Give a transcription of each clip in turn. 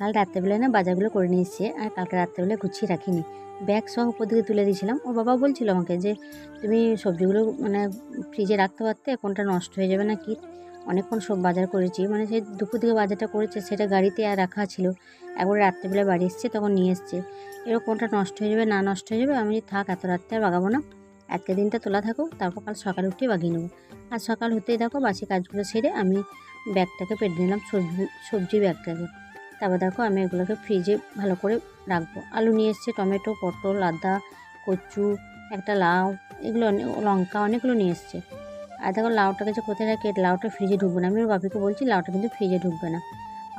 কাল রাত্রেবেলায় না বাজারগুলো করে নিয়ে এসছে, আর কালকে রাত্রেবেলায় গুছিয়ে রাখিনি। ব্যাগ সহ উপর দিকে তুলে দিয়েছিলাম। ও বাবা বলছিল আমাকে যে, তুমি সবজিগুলো মানে ফ্রিজে রাখতে পারতে, কোনটা নষ্ট হয়ে যাবে না কি অনেকক্ষণ সব বাজার করেছি। মানে সেই দুপুর দিকে বাজারটা করেছে, সেটা গাড়িতে আর রাখা ছিল। একবার রাত্রেবেলায় বাড়ি এসছে, তখন নিয়ে এসছে। এবার কোনটা নষ্ট হয়ে যাবে, না নষ্ট হয়ে যাবে, আমি থাক, এত রাত্রে আর বাগাবো না। আজকে দিনটা তোলা থাকুক, তারপর কাল সকালে উঠে বাগিয়ে নেব। আর সকাল হতেই দেখো, বাসি কাজগুলো সেরে আমি ব্যাগটাকে পেটে নিলাম, সবজি সবজি ব্যাগটাকে। তারপর দেখো আমি এগুলোকে ফ্রিজে ভালো করে রাখব। আলু নিয়ে এসছে, টমেটো, পটল, আদা, কচু, একটা লাউ, এগুলো অনেক লঙ্কা অনেকগুলো নিয়ে এসছে। আর দেখো লাউটাকে যে কোথায় রাখি? লাউটা ফ্রিজে ঢুকবে না। আমি ওর বাপিকে বলছি লাউটা কিন্তু ফ্রিজে ঢুকবে না।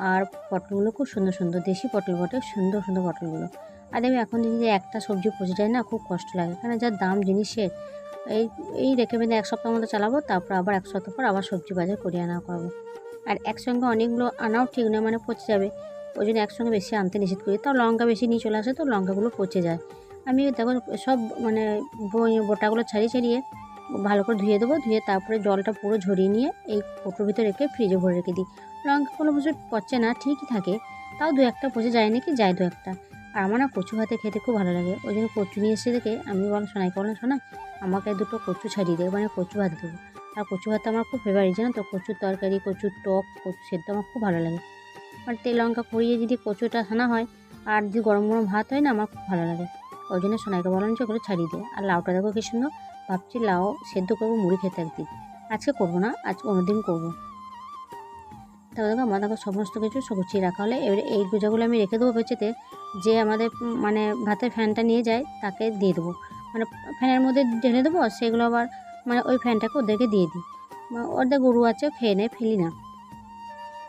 আর পটলগুলো খুব সুন্দর সুন্দর, দেশি পটল বটে, সুন্দর সুন্দর পটলগুলো। আর আমি এখন দেখি যে একটা সবজি পচে যায় না খুব কষ্ট লাগে। কারণ যা দাম জিনিসের, এই এই রেখে বেঁধে এক সপ্তাহ মতো চালাবো, তারপর আবার এক সপ্তাহ পর আবার সবজি বাজার করে আনা করব। আর একসঙ্গে অনেকগুলো আনাও ঠিক নয় মানে পচে যাবে। ওই জন্য একসঙ্গে বেশি আনতে নিষেধ করি। তাও লঙ্কা বেশি নিয়ে চলে আসে তো লঙ্কাগুলো পচে যায়। আমি দেখো সব মানে বোটাগুলো ছাড়িয়ে ছাড়িয়ে ভালো করে ধুয়ে দেবো। ধুয়ে তারপরে জলটা পুরো ঝরিয়ে নিয়ে এই কৌটোর ভিতরে রেখে ফ্রিজে ভরে রেখে দিই। লঙ্কাগুলো অবশ্য পচে না, ঠিকই থাকে। তাও দু একটা পচে যায় নাকি? যায় দু একটা। আর আমার না কচু ভাতে খেতে খুব ভালো লাগে। ওই জন্য কচু নিয়ে এসে দেখে আমি বললাম সোনাইকে বললাম শোনা, আমাকে দুটো কচু ছাড়িয়ে দেবে মানে কচু ভাত দেবো। আর কচু ভাত আমার খুব ফেভারিট জানো তো? কচুর তরকারি, কচুর টক, কচু সেদ্ধ আমার খুব ভালো লাগে। আর তেল লঙ্কা করিয়ে যদি কচুটা ছানা হয়, আর যদি গরম গরম ভাত হয় না, আমার খুব ভালো লাগে। ওই জন্য সোনাইকে বললাম যে ওগুলো ছাড়িয়ে দে। আর লাউটা দেখো কি সুন্দর, ভাবছি লাউ সেদ্ধ করব, মুড়ি খেতে একদিন। আজকে করব না আজকে অন্যদিন করব। তারপর দেখো আমার দেখো সমস্ত কিছু গুছিয়ে রাখা হলে। এবারে এই গুজাগুলো আমি রেখে দেবো পেঁচেতে যে আমাদের মানে ভাতের ফ্যানটা নিয়ে যায়, তাকে দিয়ে দেবো। মানে ফ্যানের মধ্যে ঢেলে দেবো সেগুলো আবার মানে ওই ফ্যানটাকে ওদেরকে দিয়ে দিই। মানে ওদের গরু আছে, খেয়ে নেয় ফেলি না।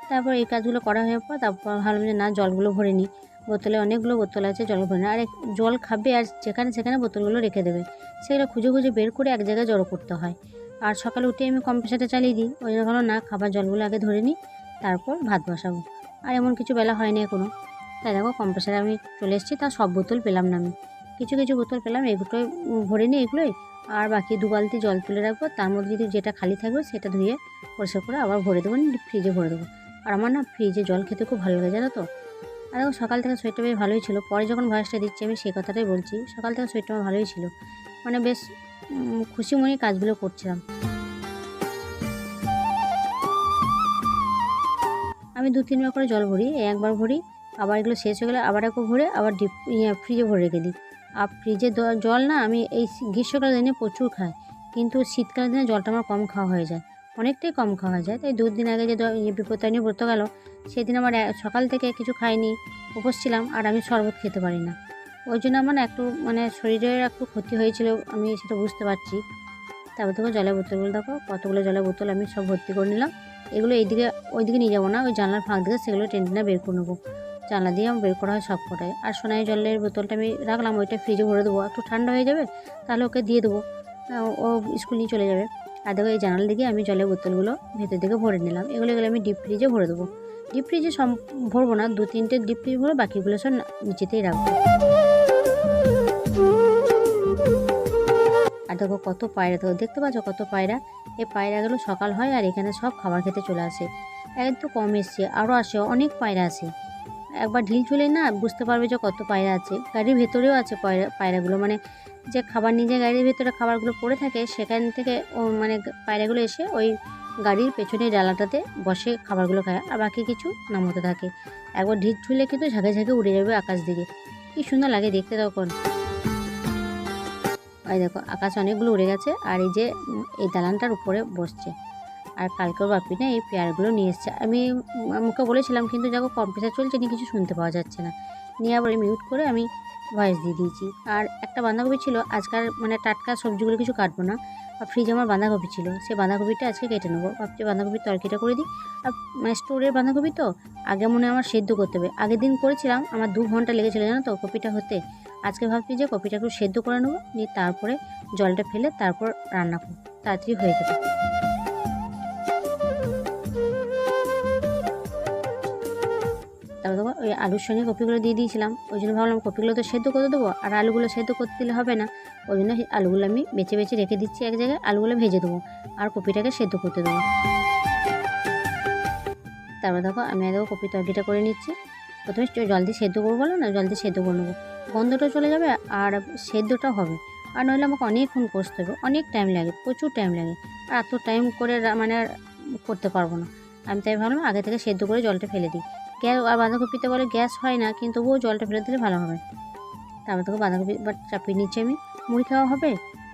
তারপর এই কাজগুলো করা হয়ে পর তারপর ভাবলাম যে না, জলগুলো ভরে নিই। বোতলে অনেকগুলো বোতল আছে, জল ভরে আর জল খাবে আর যেখানে সেখানে বোতলগুলো রেখে দেবে। সেগুলো খুঁজে খুঁজে বের করে এক জায়গায় জড়ো করতে হয়। আর সকালে উঠে আমি কম্প্রেসারটা চালিয়ে দিই। ওই জন্য না, খাবার জলগুলো আগে ধরে নিই, তারপর ভাত বসাবো। আর এমন কিছু বেলা হয়নি এখনও তাই দেখো কম্প্রেসারে আমি চলে এসেছি, তা সব বোতল পেলাম না আমি। কিছু কিছু বোতল পেলাম এগুলোই ভরে নিই এগুলোই, আর বাকি দু বালতি জল তুলে রাখব, তার মধ্যে যদি যেটা খালি থাকবে সেটা ধুয়ে পরিষ্কার করে আবার ভরে দেবো ফ্রিজে ভরে দেবো। আর আমার না ফ্রিজে জল খেতে খুব ভালো লাগে, জানো তো? আর দেখো সকাল থেকে শরীরটা বেশ ভালোই ছিল, পরে যখন ভয়েসটা দিচ্ছি আমি সেই কথাটাই বলছি, সকাল থেকে শরীরটা আমার ভালোই ছিল মানে বেশ খুশি মনে কাজগুলো করছিলাম। আমি দু তিনবার করে জল ভরি, একবার ভরি, আবার এগুলো শেষ হয়ে গেলে আবার একবার ভরে আবার ডিপ ইয়ে ফ্রিজে ভরে রেখে দিই। আর ফ্রিজে জল না, আমি এই গ্রীষ্মকালের দিনে প্রচুর খাই। কিন্তু শীতকালের দিনে জলটা আমার কম খাওয়া হয়ে যায়। অনেকটাই কম খাওয়া যায়। তাই দুদিন আগে যে বিপত্তারিণী ব্রত গেল, সেদিন আমার সকাল থেকে কিছু খাইনি, উপোস ছিলাম, আর আমি শরবত খেতে পারি না। ওই জন্য আমার একটু মানে শরীরের একটু ক্ষতি হয়েছিল, আমি সেটা বুঝতে পারছি। তারপর দেখো জলের বোতলগুলো দেখো কতগুলো জলের বোতল আমি সব ভর্তি করে নিলাম। এগুলো এইদিকে, ওইদিকে নিয়ে যাব না, ওই জানলার ফাঁক দিকে সেগুলো টেনে বের করে নেব। জানলা দিয়ে বের করা হয় সব কটাই আর সোনাই জলের বোতলটা আমি রাখলাম, ওইটা ফ্রিজে ভরে দেবো। একটু ঠান্ডা হয়ে যাবে, তাহলে ওকে দিয়ে দেবো। ও স্কুল নিয়ে চলে যাবে। আর দেখো এই জানালা দিকে আমি জলের বোতলগুলো ভেতর দিকে ভরে নিলাম। এগুলো এগুলো আমি ডিপ ফ্রিজে ভরে দেবো। ডিপ ফ্রিজে সম, ভরবো না, দু তিনটে ডিপ ফ্রিজ ভরে বাকিগুলো সব নিচেতেই রাখব। আর দেখো কত পায়রা দেখো দেখতে পাচ্ছ কত পায়রা? এই পায়রাগুলো সকাল হয় আর এখানে সব খাবার খেতে চলে আসে। একদম কম এসছে আরও আসে, অনেক পায়রা আছে একবার ঢিল চলে না বুঝতে পারবে যে কত পায়রা আছে। গাড়ির ভেতরেও আছে পায়রা, পায়রাগুলো। মানে যে খাবার নিয়ে যে গাড়ির ভেতরে খাবারগুলো পড়ে থাকে, সেখান থেকে ও মানে পায়রাগুলো এসে ওই গাড়ির পেছনের ডালাটাতে বসে খাবারগুলো খায় আর বাকি কিছু নামতে থাকে। একবার ঢিল ছুলে কিন্তু ঝাঁকে ঝাঁকে উড়ে যাবে আকাশ দিকে। কি সুন্দর লাগে দেখতে তখন। এই দেখো, আকাশ অনেকগুলো উড়ে গেছে আর এই যে, এই দালানটার উপরে বসছে। আর কালকেও বাপি না এই পেয়ারগুলো নিয়ে এসছে। আমি মুখে বলেছিলাম, কিন্তু দেখো কম্পিউটার চলছে নিয়ে কিছু শুনতে পাওয়া যাচ্ছে না। নিয়ে আবার মিউট করে আমি ভয়েস দিয়ে দিয়েছি। আর একটা বাঁধাকপি ছিল, আজকাল মানে টাটকা সবজিগুলো কিছু কাটবো না। আর ফ্রিজে আমার বাঁধাকপি ছিল, সেই বাঁধাকপিটা আজকে কেটে নেব। ভাবছি বাঁধাকপির তরকারিটা করে দিই। আর মানে স্টোরের বাঁধাকপি তো, আগে মনে আমার সেদ্ধ করতে হবে। আগের দিন করেছিলাম, আমার দু ঘণ্টা লেগেছিলো, জানো তো, কপিটা হতে। আজকে ভাবছি যে কপিটা একটু সেদ্ধ করে নেব, নিয়ে তারপরে জলটা ফেলে তারপর রান্না করব। তাড়াতাড়ি হয়ে যাবে। ওই আলুর সঙ্গে কপিগুলো দিয়ে দিয়েছিলাম। ওই জন্য ভাবলাম কপিগুলো তো সেদ্ধ করে দেবো, আর আলুগুলো সেদ্ধ করতে দিলে হবে না। ওই জন্য আলুগুলো আমি বেছে বেছে রেখে দিচ্ছি এক জায়গায়, আলুগুলো ভেজে দেবো আর কপিটাকে সেদ্ধ করতে দেবো। তারপর দেখো আমি দেখো কপি তরকারিটা করে নিচ্ছি। প্রথমে জল দিয়ে সেদ্ধ করব বলো না, জল দিয়ে সেদ্ধ করে নেব। গন্ধটা চলে যাবে আর সেদ্ধটা হবে। আর নইলে আমাকে অনেকক্ষণ কষতে হবে, অনেক টাইম লাগে, প্রচুর টাইম লাগে। আর এত টাইম করে মানে করতে পারব না। আমি তাই ভাবলাম আগে থেকে সেদ্ধ করে জলটা ফেলে দিই। আর বাঁধাকপিতে বলে গ্যাস হয় না, কিন্তু তবুও জলটা ফেলে দিলে ভালো হবে। তারপর তোকে বাঁধাকপি, এবার চাপিয়ে নিচ্ছি আমি। মুড়ি খাওয়া হবে,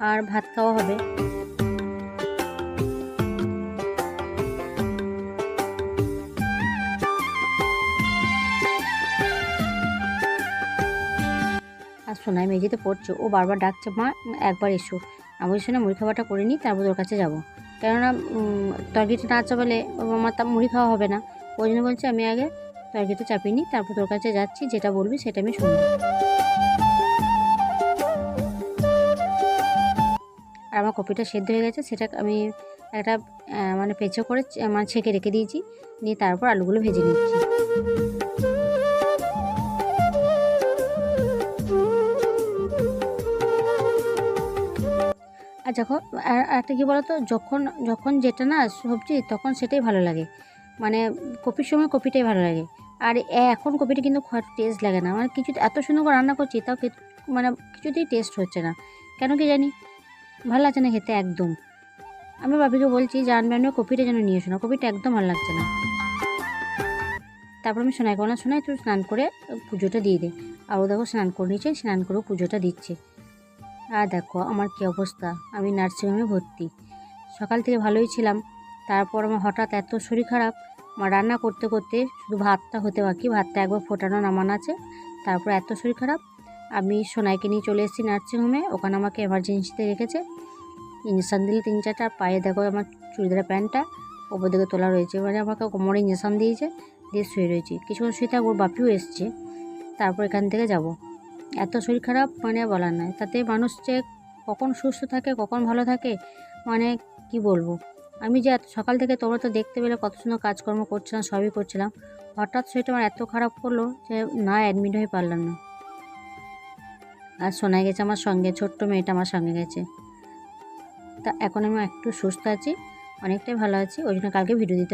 আর ভাত খাওয়া হবে। আর সোনাই মেঝেতে পড়ছে, ও বারবার ডাকছে, মা, একবার এসো। আমি বলছি না মুড়ি খাওয়াটা করে নিই তারপর তোর কাছে যাব। কেননা তরকারিটা না চাপালে আমার তা মুড়ি খাওয়া হবে না। ওই জন্য বলছি, আমি আগে তরকারিটা চাপিয়ে নিই তারপর তোর কাছে যাচ্ছি, যেটা বলবি সেটা আমি শুনব। আর আমার কপিটা সেদ্ধ হয়ে গেছে, সেটা আমি একটা মানে পেঁচো করে মানে ছেঁকে রেখে দিয়েছি, নিয়ে তারপর আলুগুলো ভেজে নিচ্ছি। আর যখন আর একটা কী বলতো, যখন যখন যেটা না সবজি, তখন সেটাই ভালো লাগে। মানে কপির সময় কপিটাই ভালো লাগে। আর এখন কপিটা কিন্তু খাওয়ার টেস্ট লাগে না। মানে কিছু এত সুন্দর করে রান্না করছি, তাও মানে কিছুতেই টেস্ট হচ্ছে না। কেন কি জানি? ভালো লাগছে না খেতে একদম। আমি বাবিকে বলছি, যে আনবে আনবে কপিটা যেন নিয়ে এসো না। কপিটা একদম ভালো লাগছে না। তারপর আমি সোনাই কোনা সোনাই তুই স্নান করে পুজোটা দিয়ে দে আর ও দেখো স্নান করে নিয়েছে স্নান করেও পুজোটা দিচ্ছে। আর দেখো আমার কী অবস্থা। আমি নার্সিংহোমে ভর্তি। সকাল থেকে ভালোই ছিলাম। তারপর আমার হঠাৎ এত শরীর খারাপ। রান্না করতে করতে শুধু ভাতটা হতে বাকি, ভাতটা একবার ফোটানো নামানো আছে, তারপর এত শরীর খারাপ। আমি সোনাইকে নিয়ে চলে এসেছি নার্সিংহোমে ওখানে আমাকে এমার্জেন্সিতে রেখেছে। ইঞ্জেকশান দিলে তিন চারটা, পায়ে দেখো আমার চুড়িদারের প্যান্টটা, ওপর দিকে তোলা রয়েছে। এবারে আমাকে কোমরে ইঞ্জেকশান দিয়েছে, দিয়ে শুয়ে রয়েছি। কিছুক্ষণ শুয়ে থাকব বাপিও এসছে। তারপর এখান থেকে যাব। এত শরীর খারাপ মানে বলার নয়। তাতে মানুষ যে কখন সুস্থ থাকে, কখন ভালো থাকে মানে কি বলব? আমি যে সকাল থেকে তোমরা তো দেখতে পেলে কত সুন্দর কাজকর্ম করছিলাম সবই করছিলাম। হঠাৎ সেটা আমার এত খারাপ করল যে না অ্যাডমিট হয়ে পারলাম না। আর শোনা গেছে আমার সঙ্গে, ছোট্ট মেয়েটা আমার সঙ্গে গেছে। তা এখন আমি একটু সুস্থ আছি, অনেকটাই ভালো আছি, ওই জন্য কালকে ভিডিও দিতে